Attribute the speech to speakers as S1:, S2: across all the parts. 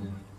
S1: Mm-hmm.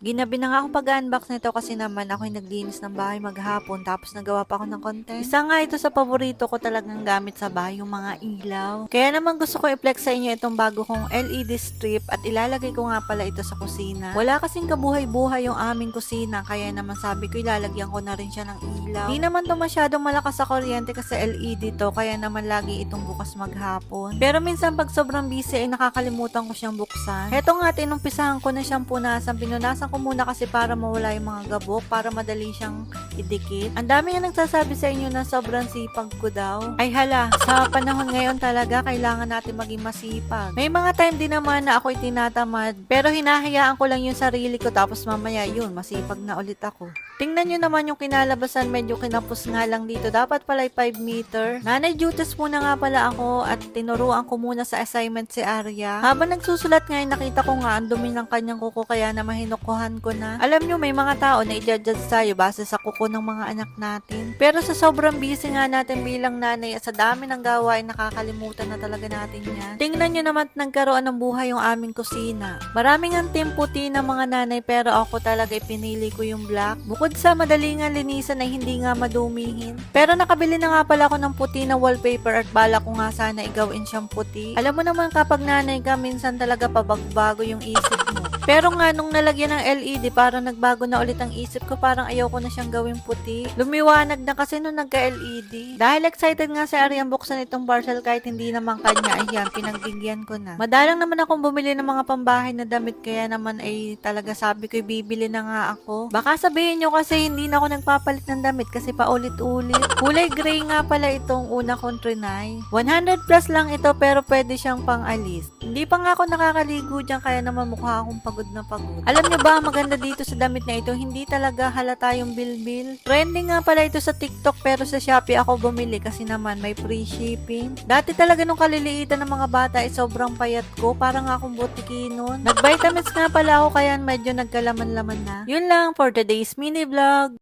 S1: Ginabi na nga akong pag-unbox nito kasi naman ako yung naglinis ng bahay maghapon tapos nagawa pa ako ng content. Isa nga ito sa paborito ko talagang gamit sa bahay, yung mga ilaw. Kaya naman gusto ko i-flex sa inyo itong bago kong LED strip at ilalagay ko nga pala ito sa kusina. Wala kasing kabuhay-buhay yung aming kusina kaya naman sabi ko ilalagyan ko na rin siya ng ilaw. Di naman to masyadong malakas sa kuryente kasi LED to kaya naman lagi itong bukas maghapon. Pero minsan pag sobrang busy ay nakakalimutan ko siyang buksan. Heto nga tinumpisahan ko na siyang punasan. Pinunasan ko muna kasi para mawala yung mga gabok para madali siyang idikit. Ang dami nga nagsasabi sa inyo na sobrang sipag ko daw. Ay hala, sa panahon ngayon talaga kailangan natin maging masipag. May mga time din naman na ako'y tinatamad pero hinahayaan ko lang yung sarili ko tapos mamaya yun, masipag na ulit ako. Tingnan nyo naman yung kinalabasan, medyo kinapos nga lang dito. Dapat pala 5 meter. Nanay duties muna nga pala ako at tinuruan ko muna sa assignment si Arya. Habang nagsusulat nga, nakita ko nga ang dumi ng kanyang kuko kaya na mahinukuhan ko na. Alam nyo, may mga tao na i-judge tayo base sa kuko ng mga anak natin. Pero sa sobrang busy nga natin bilang nanay at sa dami ng gawain, nakakalimutan na talaga natin yan. Tingnan nyo naman at nagkaroon ng buhay yung aming kusina. Maraming ang team puti ng mga nanay pero ako talaga ipinili ko yung black. Bukod sa madali nga linisan ay hindi nga madumihin. Pero nakabili na nga pala ako ng puti na wallpaper at bala ko nga sana igawin siyang puti. Alam mo naman kapag nanay ka, minsan talaga pabagbago yung isip. Pero nga nung nalagyan ng LED, parang nagbago na ulit ang isip ko. Parang ayaw ko na siyang gawing puti. Lumiwanag na kasi nung nagka-LED. Dahil excited nga si Arian buksan itong parcel kahit hindi naman kanya. Ayan, pinagbigyan ko na. Madalang naman akong bumili ng mga pambahay na damit. Kaya naman ay talaga sabi ko bibili na nga ako. Baka sabihin nyo kasi hindi na ako nagpapalit ng damit kasi paulit-ulit. Kulay gray nga pala itong una kong trinay. 100 plus lang ito pero pwede siyang pang-alis. Hindi pa nga ako nakakaligo dyan kaya naman mukha akong pagod na pagod. Alam nyo ba, maganda dito sa damit na ito, hindi talaga halata yung bilbil. Trending nga pala ito sa TikTok pero sa Shopee ako bumili kasi naman may free shipping. Dati talaga nung kaliliitan ng mga bata ay sobrang payat ko, parang akong butiki nun. Nag-vitamins nga pala ako kaya medyo nagkalaman-laman na. Yun lang for today's mini vlog.